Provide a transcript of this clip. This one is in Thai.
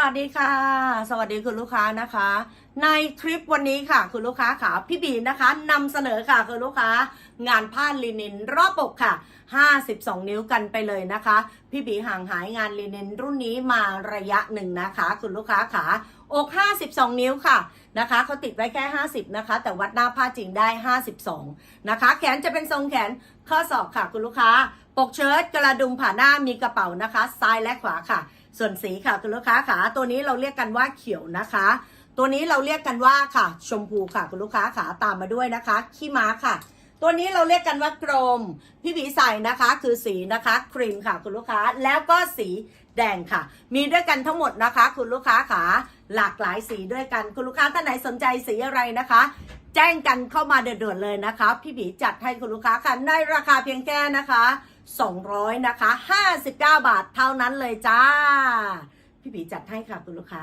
วัสดีค่ะ สวัสดีคุณลูกค้านะคะ ในคลิปวันนี้ค่ะ คุณลูกค้าขาพี่บีนะคะนำเสนอค่ะคุณลูกค้างานผ้าลินินรอบอกค่ะ 52 นิ้วกันไปเลยนะคะ พี่บีห่างหายงานลินินรุ่นนี้มาระยะหนึ่งนะคะ คุณลูกค้าขาอก52 นิ้วค่ะนะคะเขาติดไว้แค่ 50 นะคะ แต่วัดหน้าผ้าจริงได้ 52 นะคะ แขนจะเป็นทรงแขนข้อศอกค่ะ คุณลูกค้า ปกเชิ้ตกระดุมผ่าหน้ามีกระเป๋านะคะ ซ้ายและขวาค่ะ ส่วนสีค่ะคุณลูกค้าขาตัวนี้เราเรียกกันว่าเขียวนะคะ ตัวนี้เราเรียกกันว่าค่ะ ชมพูค่ะคุณลูกค้าขาตามมาด้วยนะคะขี้ม้าค่ะ ตัวนี้เราเรียกกันว่ากรม พี่บีใส่นะคะ คือสีนะคะครีมค่ะคุณลูกค้าแล้วก็สีแดงค่ะ มีด้วยกันทั้งหมดนะคะ คุณลูกค้าขาหลากหลายสีด้วยกันคุณลูกค้าท่านไหนสนใจสีอะไรนะคะ แจ้งกันเข้ามาเดือดๆเลยนะคะ พี่บีจัดให้คุณลูกค้าค่ะในราคาเพียงแค่นะคะ 200 นะคะ 59 บาทเท่านั้นเลยจ้า พี่ผีจัดให้ค่ะคุณลูกค้า